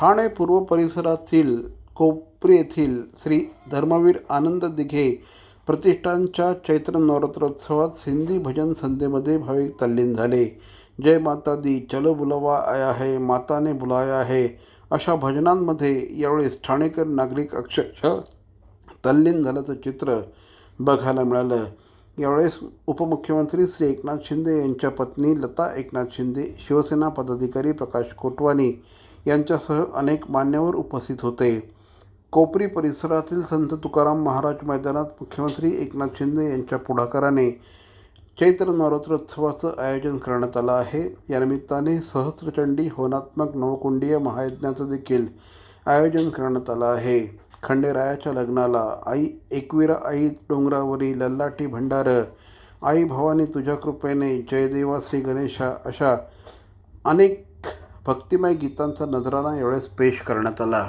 ठाणे पूर्व परिसरातील कोपरी येथील श्री धर्मवीर आनंद दिघे प्रतिष्ठानच्या चैत्र नवरात्रोत्सवात सिंधी भजन संध्येमध्ये भाविक तल्लीन झाले. जय माता दी चलो बुलावा आया है माताने बुलाया है अशा भजनांमध्ये यावेळेस ठाणेकर नागरिक अक्षरशः तल्लीन झाल्याचं चित्र बघायला मिळालं. यावेळेस उपमुख्यमंत्री श्री एकनाथ शिंदे यांच्या पत्नी लता एकनाथ शिंदे शिवसेना पदाधिकारी प्रकाश कोटवानी यांच्यासह अनेक मान्यवर उपस्थित होते. कोपरी परिसरातील संत तुकाराम महाराज मैदानात मुख्यमंत्री एकनाथ शिंदे यांच्या पुढाकाराने चैत्र नवरात्रोत्सवाचं आयोजन करण्यात आलं आहे. यानिमित्ताने सहस्रचंडी होनात्मक नवकुंडीय महायज्ञाचं देखील आयोजन करण्यात आलं आहे. खंडेरायाच्या लग्नाला आई एकविरा आई डोंगरावरी लल्लाटी भंडार आई भवानी तुझ्या कृपेने जयदेवा श्री गणेशा अशा अनेक भक्तिमय गीतांचा नजराणा एवढ्याच पेश करण्यात आला.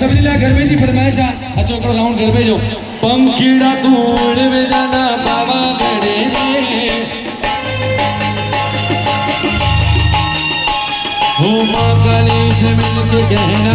सभी गरबे की फरमाइश है अच्छा राउंड जो पंखीड़ा तूड़ में जाना हो माँ काली से कहना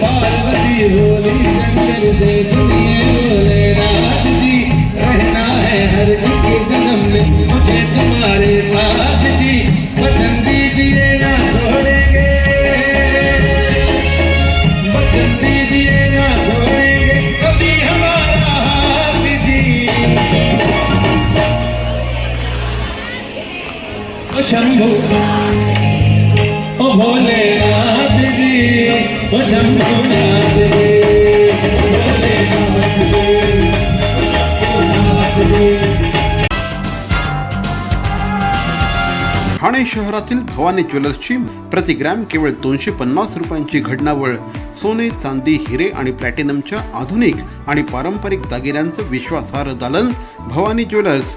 पार्वती होली शंकर से सुनिए शंभू। ओ भोलेनाथ जी ओ शंभुनाथ जी भोलेनाथ जी ओ जी ठाणे शहरातील भवानी ज्वेलर्सची प्रति ग्रॅम केवळ दोनशे पन्नास रुपयांची घडणावळ सोने चांदी हिरे आणि प्लॅटिनमच्या आधुनिक आणि पारंपरिक दागिन्यांचं विश्वासार्ह दालन Bhavani jewellers